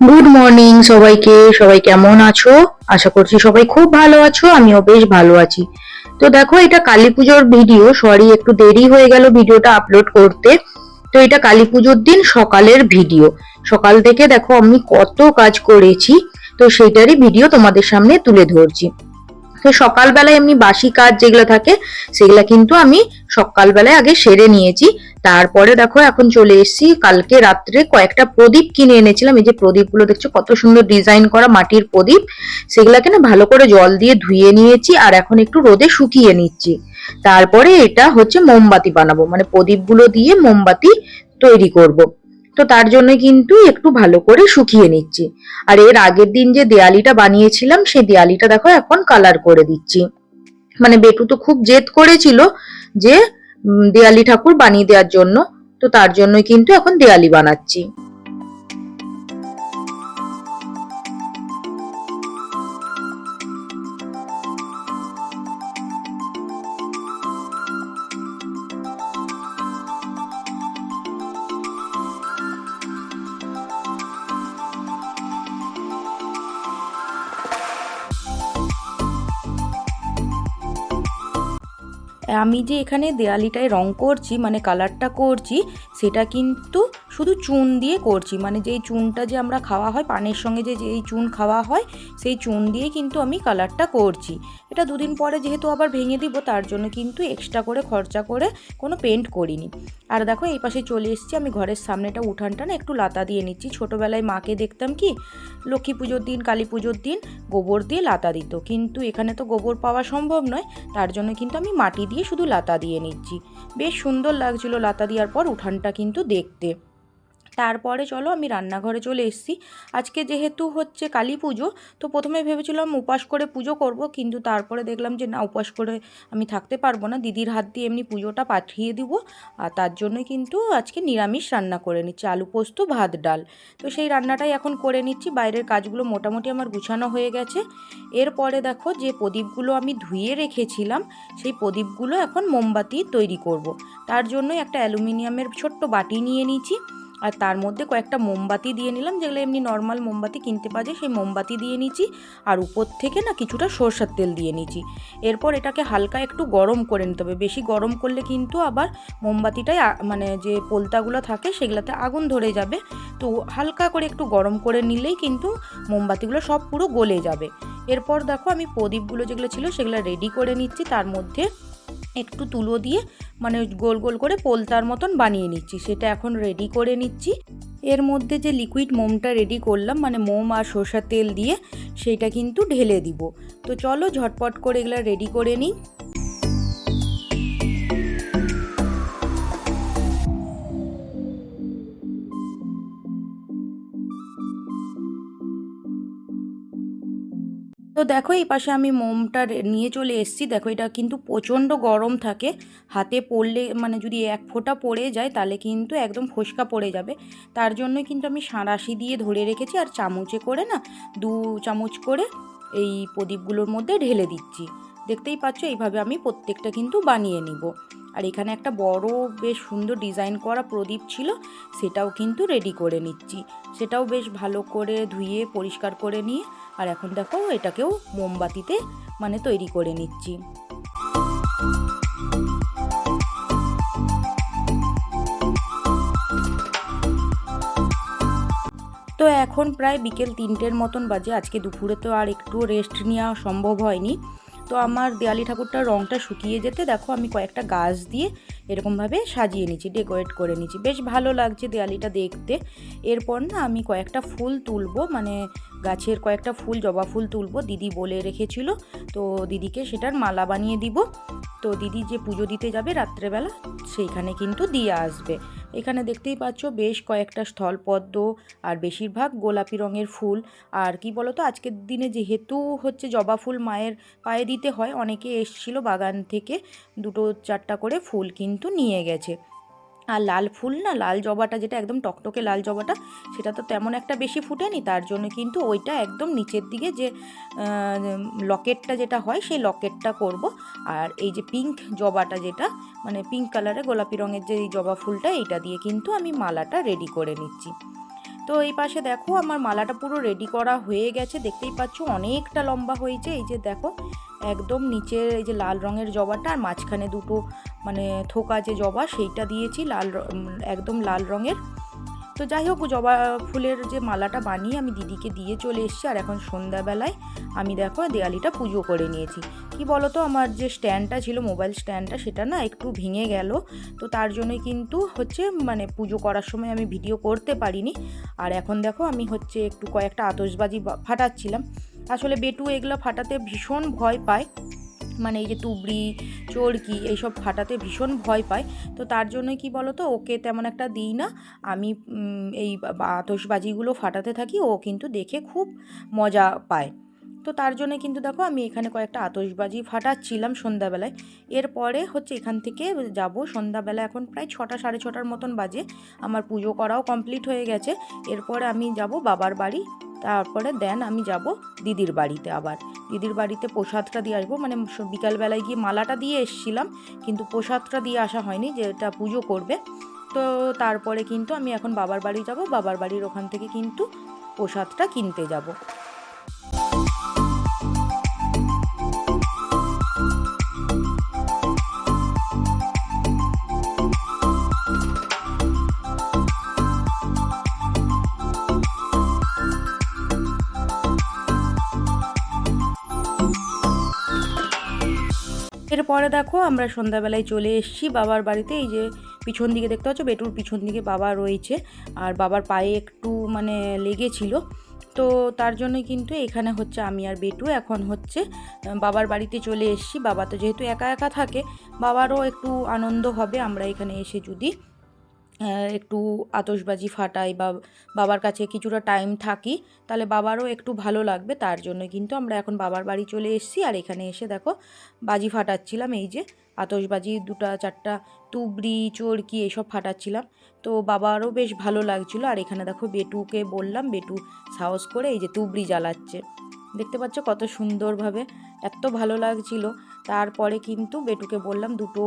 Good morning সবাইকে, সবাই কেমন আছো? আশা করছি সবাই খুব ভালো আছো, আমিও বেশ ভালো আছি। তো দেখো, এটা কালী পুজোর ভিডিও সরি একটু দেরি হয়ে গেল ভিডিওটা আপলোড করতে। তো এটা কালী পুজোর দিন সকালের ভিডিও সকাল থেকে দেখো আমি কত কাজ করেছি, তো সেটারই ভিডিও তোমাদের সামনে তুলে ধরছি। সকালবেলায় এমনি বাসি কাজ যেগুলো থাকে, সেগুলো কিন্তু আমি সকালবেলায় আগে সেরে নিয়েছি। তারপরে দেখো এখন চলে এসেছি, কালকে রাত্রে কয়েকটা প্রদীপ কিনে এনেছিলাম। এই যে প্রদীপগুলো দেখছ, কত সুন্দর ডিজাইন করা মাটির প্রদীপ। সেগুলাকে না ভালো করে জল দিয়ে ধুয়ে নিয়েছি আর এখন একটু রোদে শুকিয়ে নিচ্ছি। তারপরে এটা হচ্ছে মোমবাতি বানাবো। মানে প্রদীপগুলো দিয়ে মোমবাতি তৈরি করব। তো তার জন্য কিন্তু একটু ভালো করে শুকিয়ে নিচ্ছি। আর এর আগের দিন যে দেয়ালিটা বানিয়েছিলাম, সেই দেয়ালিটা দেখো এখন কালার করে দিচ্ছি। মানে বেটু তো খুব জেদ করেছিল যে দেয়ালি ঠাকুর বানিয়ে দেওয়ার জন্য। তো তার জন্যই কিন্তু এখন দেয়ালি বানাচ্ছি। আমি যে এখানে দেয়ালিটায় রং করছি মানে কালারটা করছি, সেটা কিন্তু শুধু চুন দিয়ে করছি। মানে যেই চুনটা যে আমরা খাওয়া হয়, পানের সঙ্গে যে যেই চুন খাওয়া হয়, সেই চুন দিয়ে কিন্তু আমি কালারটা করছি। এটা দুদিন পরে যেহেতু আবার ভেঙে দিব, তার জন্য কিন্তু এক্সট্রা করে খরচা করে কোনো পেন্ট করিনি। আর দেখো, এই পাশে চলে এসেছি আমি, ঘরের সামনেটা উঠানটা না একটু লাতা দিয়ে নিচ্ছি। ছোটোবেলায় মাকে দেখতাম কি, লক্ষ্মী পুজোর দিন, কালী পুজোর দিন গোবর দিয়ে লাতা দিত। কিন্তু এখানে তো গোবর পাওয়া সম্ভব নয়, তার জন্য কিন্তু আমি মাটি দিয়ে শুধু লাতা দিয়ে নিচ্ছি। বেশ সুন্দর লাগছিল লাতা দেওয়ার পর উঠানটা কিন্তু দেখতে। তারপরে চলো আমি রান্নাঘরে চলে এসেছি। আজকে যেহেতু হচ্ছে কালী পুজো, তো প্রথমে ভেবেছিলাম উপাস করে পুজো করব, কিন্তু তারপরে দেখলাম যে না, উপাস করে আমি থাকতে পারব না। দিদির হাত দিয়ে এমনি পুজোটা পাঠিয়ে দিব, আর তার জন্যই কিন্তু আজকে নিরামিষ রান্না করে নিচ্ছি, আলু পোস্ত, ভাত, ডাল। তো সেই রান্নাটাই এখন করে নিচ্ছি, বাইরের কাজগুলো মোটামুটি আমার গুছানো হয়ে গেছে। এরপরে দেখো যে প্রদীপগুলো আমি ধুয়ে রেখেছিলাম, সেই প্রদীপগুলো এখন মোমবাতি তৈরি করব। তার জন্য একটা অ্যালুমিনিয়ামের ছোট্ট বাটি নিয়ে নিয়েছি। আর তার মধ্যে কয়েকটা মোমবাতি দিয়ে নিলাম, যেগুলো এমনি নর্মাল মোমবাতি কিনতে পাওয়া যায়, সেই মোমবাতি দিয়ে নিচ্ছি আর উপর থেকে না কিছুটা সরষের তেল দিয়ে নিচ্ছি এরপর এটাকে হালকা একটু গরম করে নিতে হবে। বেশি গরম করলে কিন্তু আবার মোমবাতিটাই মানে যে পোলতাগুলো থাকে, সেগুলোতে আগুন ধরে যাবে। তো হালকা করে একটু গরম করে নিলেই কিন্তু মোমবাতিগুলো সব পুরো গলে যাবে। এরপর দেখো আমি প্রদীপগুলো যেগুলো ছিল, সেগুলো রেডি করে নিচ্ছি। তার মধ্যে একটু তুলো দিয়ে মানে গোল গোল করে পোলতার মতন বানিয়ে নিচ্ছি। সেটা এখন রেডি করে নিচ্ছি। এর মধ্যে যে লিকুইড মোমটা রেডি করলাম মানে মোম আর সর্ষার তেল দিয়ে সেইটা কিন্তু ঢেলে দিব। তো চলো ঝটপট করে এগুলো রেডি করে নিই। তো দেখো, এই পাশে আমি মোমটা নিয়ে চলে এসেছি। দেখো, এটা কিন্তু প্রচণ্ড গরম থাকে। হাতে পড়লে মানে যদি এক ফোঁটা পড়ে যায়, তাহলে কিন্তু একদম ফোসকা পড়ে যাবে। তার জন্যই কিন্তু আমি সাঁড়াশি দিয়ে ধরে রেখেছি, আর চামচে করে না, দু চামচ করে এই প্রদীপগুলোর মধ্যে ঢেলে দিচ্ছি। দেখতেই পাচ্ছ, এইভাবে আমি প্রত্যেকটা কিন্তু বানিয়ে নিব। আর এখানে একটা বড়, বেশ সুন্দর ডিজাইন করা প্রদীপ ছিল, সেটাও কিন্তু রেডি করে নিচ্ছি। সেটাও বেশ ভালো করে ধুয়ে, পরিষ্কার করে নিয়ে আর এখন দেখো এটাকেও মোমবাতিতে মানে তৈরি করে নিচ্ছি। তো এখন প্রায় বিকেল তিনটের মতন বাজে, আজকে দুপুরে তো আর একটু রেস্ট নেওয়া সম্ভব হয়নি। তো আমার দেয়ালি ঠাকুরটার রঙটা শুকিয়ে যেতে দেখো আমি কয়েকটা গাছ দিয়ে এরকমভাবে সাজিয়ে নিচ্ছি ডেকোরেট করে নিচ্ছি বেশ ভালো লাগছে দেয়ালিটা দেখতে। এরপর না আমি কয়েকটা ফুল তুলবো মানে গাছের কয়েকটা ফুল, জবা ফুল তুলবো, দিদি বলে রেখেছিল, তো দিদিকে সেটার মালা বানিয়ে দিব। তো দিদি যে পুজো দিতে যাবে রাত্রেবেলা, সেইখানে কিন্তু দিয়ে আসবে। এখানে দেখতেই পাচ্ছ বেশ কয়েকটা স্থলপদ্ম আর বেশিরভাগ গোলাপি রঙের ফুল। আর কি বলতো, আজকের দিনে যেহেতু হচ্ছে জবা ফুল মায়ের পায়ে দিতে হয়, অনেকে এসছিল বাগান থেকে দুটো চারটা করে ফুল কিন্তু নিয়ে গেছে। আর লাল ফুল না, লাল জবাটা যেটা একদম টকটকে লাল জবাটা, সেটা তো তেমন একটা বেশি ফুটেনি, তার জন্য কিন্তু ওইটা একদম নিচের দিকে যে লকেটটা যেটা হয়, সেই লকেটটা করব। আর এই যে পিঙ্ক জবাটা যেটা মানে পিঙ্ক কালারে গোলাপি রঙের যে এই জবা ফুলটা, এইটা দিয়ে কিন্তু আমি মালাটা রেডি করে নিচ্ছি। তো এই পাশে দেখো, আমার মালাটা পুরো রেডি করা হয়ে গেছে, দেখতেই পাচ্ছ অনেকটা লম্বা হয়েছে, এই যে দেখো, একদম নিচের এই যে লাল রঙের জবাটা, আর মাঝখানে দুটো মানে থোকা যে জবা সেইটা দিয়েছি লাল একদম লাল রঙের। তো যাই হোক, জবা ফুলের যে মালাটা বানিয়ে আমি দিদিকে দিয়ে চলে এসেছি আর এখন সন্ধ্যাবেলায় আমি দেখো দেয়ালিটা পুজো করে নিয়েছি। কি বলো তো আমার যে স্ট্যান্ডটা ছিল, মোবাইল স্ট্যান্ডটা, সেটা না একটু ভেঙে গেল। তো তার জন্যই কিন্তু হচ্ছে মানে পুজো করার সময় আমি ভিডিও করতে পারিনি। আর এখন দেখো আমি হচ্ছে একটু কয়েকটা আতশবাজি ফাটাচ্ছিলাম। আসলে বেটু এগুলো ফাটাতে ভীষণ ভয় পায়। মানে এই যে তুবড়ি, চরকি এইসব ফাটাতে ভীষণ ভয় পায়। তো তার জন্য কি বলো তো ওকে তেমন একটা দিই না। আমি এই বা- ফাটাতে থাকি, ও কিন্তু দেখে খুব মজা পায়। তো তার জন্য কিন্তু দেখো, আমি এখানে কয়েকটা আতসবাজি ফাটাচ্ছিলাম সন্ধ্যাবেলায়। এরপরে হচ্ছে এখান থেকে যাব, সন্ধ্যাবেলা এখন প্রায় ছটা, সাড়ে ছটার মতন বাজে। আমার পুজো করাও কমপ্লিট হয়ে গেছে। এরপরে আমি যাব বাবার বাড়ি। তারপরে দেন আমি যাব দিদির বাড়িতে আবার। দিদির বাড়িতে প্রসাদটা দিয়ে আসব। মানে বিকালবেলায় গিয়ে মালাটা দিয়ে এসছিলাম, কিন্তু প্রসাদটা দিয়ে আসা হয়নি, যেটা পুজো করবে। তো তারপরে কিন্তু আমি এখন বাবার বাড়ি যাব। বাবার বাড়ির ওখান থেকে কিন্তু প্রসাদটা কিনতে যাব। এরপরে দেখো আমরা সন্ধ্যাবেলায় চলে এসেছি। বাবার বাড়িতে এই যে পিছন দিকে দেখতে পাচ্ছ, বেটুর পিছন দিকে বাবা রয়েছে। আর বাবার পায়ে একটু মানে লেগেছিল। তো তার জন্য কিন্তু এখানে হচ্ছে আমি আর বেটু। এখন হচ্ছে বাবার বাড়িতে চলে এসেছি। বাবা তো যেহেতু একা একা থাকে, বাবারও একটু আনন্দ হবে। আমরা এখানে এসে যদি একটু আতসবাজি ফাটাই বা বাবার কাছে কিছুটা টাইম থাকি, তাহলে বাবারও একটু ভালো লাগবে, তার জন্য কিন্তু আমরা এখন বাবার বাড়ি চলে এসেছি। আর এখানে এসে দেখো, বাজি ফাটাচ্ছিলাম, এই যে আতসবাজি দুটা, চারটা, তুবড়ি, চরকি এইসব ফাটাচ্ছিলাম। তো বাবারও বেশ ভালো লাগছিল। আর এখানে দেখো, বেটুকে বললাম, বেটু সাহস করে এই যে তুবড়ি জ্বালাচ্ছে। দেখতে পাচ্ছ কত সুন্দরভাবে, এত ভালো লাগছিল। তারপরে কিন্তু বেটুকে বললাম, দুটো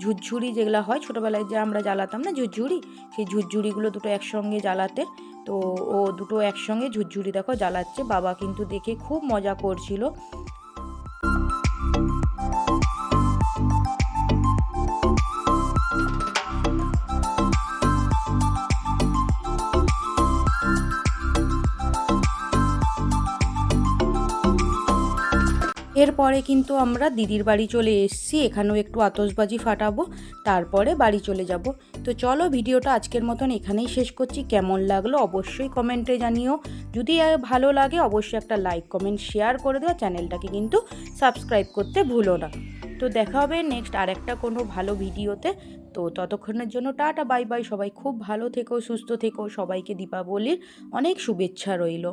ঝুরঝুরি যেগুলো হয়, ছোটোবেলায় যে আমরা জ্বালাতাম না ঝুরঝুরি, সেই ঝুরঝুরিগুলো দুটো একসঙ্গে জ্বালাতে। তো ও দুটো একসঙ্গে ঝুরঝুরি দেখো জ্বালাচ্ছে, বাবা কিন্তু দেখে খুব মজা করছিল। এরপরে কিন্তু আমরা দিদির বাড়ি চলে এসেছি, এখানেও একটু আতশবাজি ফাটাবো, তারপরে বাড়ি চলে যাব। তো চলো ভিডিওটা আজকের মতন এখানেই শেষ করছি। কেমন লাগল অবশ্যই কমেন্টে জানিও। যদি ভালো লাগে অবশ্যই একটা লাইক, কমেন্ট, শেয়ার করে দেওয়া চ্যানেলটাকে কিন্তু সাবস্ক্রাইব করতে ভুলো না। তো দেখা হবে নেক্সট আর একটা কোনো ভালো ভিডিওতে। তো ততক্ষণের জন্য টাটা, বাই বাই। সবাই খুব ভালো থেকো, সুস্থ থেকো। সবাইকে দীপাবলির অনেক শুভেচ্ছা রইল।